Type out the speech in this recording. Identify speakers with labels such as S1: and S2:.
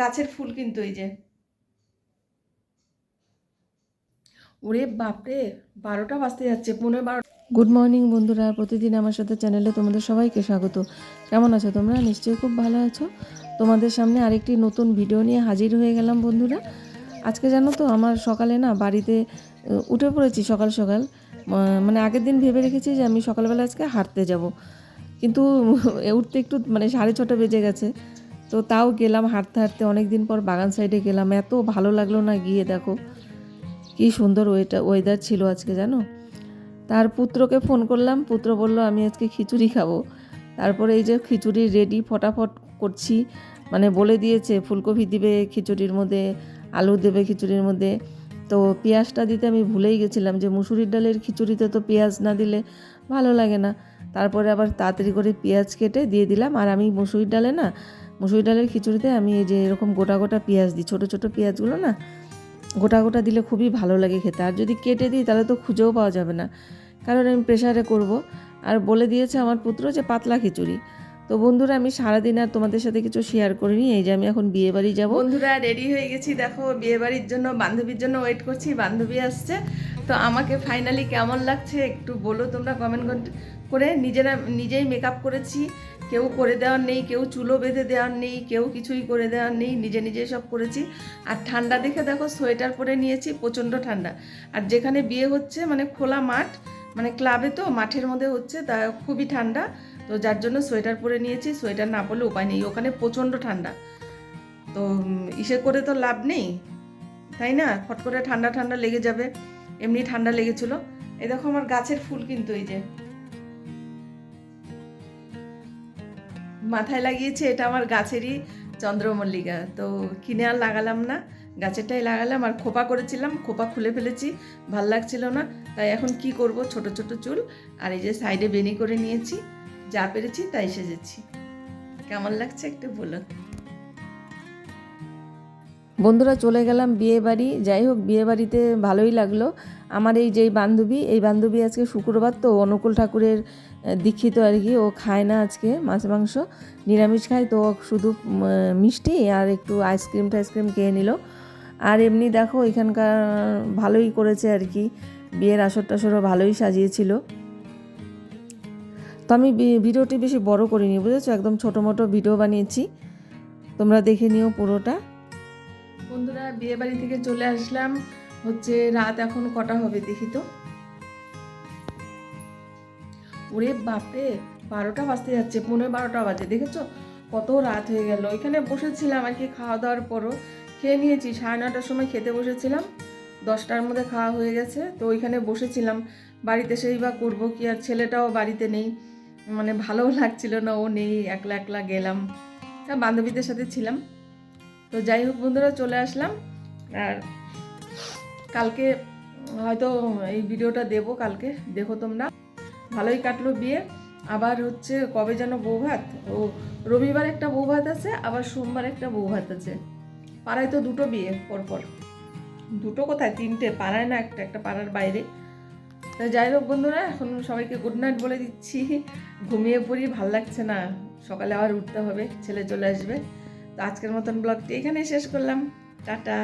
S1: গাছের ফুল কিন্তু এই যে। ওরে বাপরে, বারোটা বাজতে যাচ্ছে পনেরো বারো
S2: গুড মর্নিং বন্ধুরা, প্রতিদিন আমার সাথে চ্যানেলে তোমাদের সবাইকে স্বাগত। কেমন আছো তোমরা? নিশ্চয়ই খুব ভালো আছো। তোমাদের সামনে আরেকটি নতুন ভিডিও নিয়ে হাজির হয়ে গেলাম বন্ধুরা। আজকে জানো তো, আমার সকালে না বাড়িতে উঠে পড়েছি সকাল সকাল। মানে আগের দিন ভেবে রেখেছি যে আমি সকালবেলা আজকে হাঁটতে যাব। কিন্তু উঠতে একটু মানে সাড়ে ছটা বেজে গেছে। তো তাও গেলাম, হাঁটতে হাঁটতে অনেক দিন পর বাগান সাইডে গেলাম। এত ভালো লাগল না গিয়ে, দেখো। কি সুন্দর ওয়েটা ওয়েদার ছিল আজকে, জানো? তার পুত্রকে ফোন করলাম, পুত্র বলল, আমি আজকে খিচুড়ি খাব। তারপরে এই যে খিচুড়ি রেডি ফটাফট করছি। মানে বলে দিয়েছে, ফুলকপি দিবে খিচুড়ির মধ্যে, আলু দেবে খিচুড়ির মধ্যে। তো পেঁয়াজটা দিতে আমি ভুলেই গেছিলাম যে মুসুরির ডালের খিচুড়িতে তো পেঁয়াজ না দিলে ভালো লাগে না। তারপরে আবার তাড়াতাড়ি করে পেঁয়াজ কেটে দিয়ে দিলাম। আর আমি মুসুরির ডালে না মুসুরির ডালের খিচুড়িতে আমি এই যে এরকম গোটা গোটা পেঁয়াজ দিই, ছোটো ছোটো পেঁয়াজগুলো না, গোটা গোটা দিলে খুবই ভালো লাগে খেতে। আর যদি কেটে দিই তাহলে তো খুঁজেও পাওয়া যাবে না। কারণ আমি প্রেশারে করব। আর বলে দিয়েছে আমার পুত্র যে পাতলা খিচুড়ি। তো বন্ধুরা, আমি সারাদিন আর তোমাদের সাথে কিছু শেয়ার করিনি, এই যে আমি এখন বিয়ে বাড়ি যাব।
S1: বন্ধুরা রেডি হয়ে গেছি, দেখো, বিয়ে বাড়ির জন্য, বান্ধবীর জন্য ওয়েট করছি, বান্ধবী আসছে। তো আমাকে ফাইনালি কেমন লাগছে একটু বলো তোমরা কমেন্ট করে নিজেরা, নিজেই মেকআপ করেছি, কেউ করে দেওয়ার নেই, কেউ চুলো বেঁধে দেওয়ার নেই, কেউ কিছুই করে দেওয়ার নেই, নিজে নিজে সব করেছি। আর ঠান্ডা দেখে দেখো সোয়েটার পরে নিয়েছি, প্রচণ্ড ঠান্ডা। আর যেখানে বিয়ে হচ্ছে মানে খোলা মাঠ মানে ক্লাবে তো মাঠের মধ্যে হচ্ছে, তা খুবই ঠান্ডা। তো যার জন্য সোয়েটার পরে নিয়েছি সোয়েটার না পরলে উপায় নেই, ওখানে প্রচণ্ড ঠান্ডা। তো ইসে করে তো লাভ নেই, তাই না? ফট করে ঠান্ডা ঠান্ডা লেগে যাবে, এমনি ঠান্ডা লেগেছিল। এই দেখো আমার গাছের ফুল কিন্তু এই যে। মাথায় লাগিয়েছে, এটা আমার গাছেরই চন্দ্রমল্লিকা। তো কিনে আর লাগালাম না, গাছেরটাই লাগালাম আর খোপা করেছিলাম, খোপা খুলে ফেলেছি, ভালো লাগছিল না। তাই এখন কি করব? ছোট ছোট চুল আর এই যে সাইডে বেনি করে নিয়েছি, যা পেরেছি তাই সেজেছি। কেমন লাগছে একটু বলো?
S2: বন্ধুরা চলে গেলাম বিয়ে বাড়ি। যাই হোক, বিয়ে বাড়িতে ভালোই লাগল। আমার এই যেই বান্ধবী, এই বান্ধবী আজকে শুক্রবার, তো অনুকূল ঠাকুরের দীক্ষিত আর কি। ও খায় না আজকে মাছ, মাংস। নিরামিষ খায়, তো শুধু মিষ্টি আর একটু আইসক্রিম টাইসক্রিম খেয়ে নিল। আর এমনি দেখো, এখানকার ভালোই করেছে আর কি। বিয়ের আসর টাসরও ভালোই সাজিয়েছিল। তো আমি ভিডিওটি বেশি বড় করিনি, বুঝেছ? একদম ছোটো মোটো ভিডিও বানিয়েছি। তোমরা দেখে নিও পুরোটা।
S1: বন্ধুরা, বিয়ে বাড়ি থেকে চলে আসলাম। হচ্ছে রাত এখন কটা হবে দেখি তো? ওরে বাপরে, বারোটা বাজতে যাচ্ছে পনেরো বারোটা বাজে, দেখেছ? কত রাত হয়ে গেল। ওইখানে বসেছিলাম আর কি, খাওয়া দাওয়ার পরও। খেয়ে নিয়েছি, সাড়ে নটার সময় খেতে বসেছিলাম। দশটার মধ্যে খাওয়া হয়ে গেছে, তো ওইখানে বসেছিলাম। বাড়িতে সেই বা করব কি আর, ছেলেটাও বাড়িতে নেই। মানে ভালোও লাগছিল না, ও নেই, একলা একলা গেলাম। বান্ধবীদের সাথে ছিলাম। তো যাই হোক বন্ধুরা, চলে আসলাম। আর কালকে হয়তো এই ভিডিওটা দেবো কালকে, দেখো তোমরা। ভালোই কাটলো বিয়ে। আবার হচ্ছে কবে যেন বৌভাত? ও, রবিবার একটা বৌভাত আছে, আবার সোমবার একটা বৌভাত আছে। পাড়ায় তো দুটো বিয়ে পরপর। দুটো কোথায়? তিনটে, পাড়ায় না একটা একটা পাড়ার বাইরে। তো যাই হোক বন্ধুরা, এখন সবাইকে গুড নাইট বলে দিচ্ছি। ঘুমিয়ে পড়ি, ভালো লাগছে না। সকালে আবার উঠতে হবে, ছেলে চলে আসবে। আজকের মতন ব্লগটি এখানে শেষ করলাম। টাটা।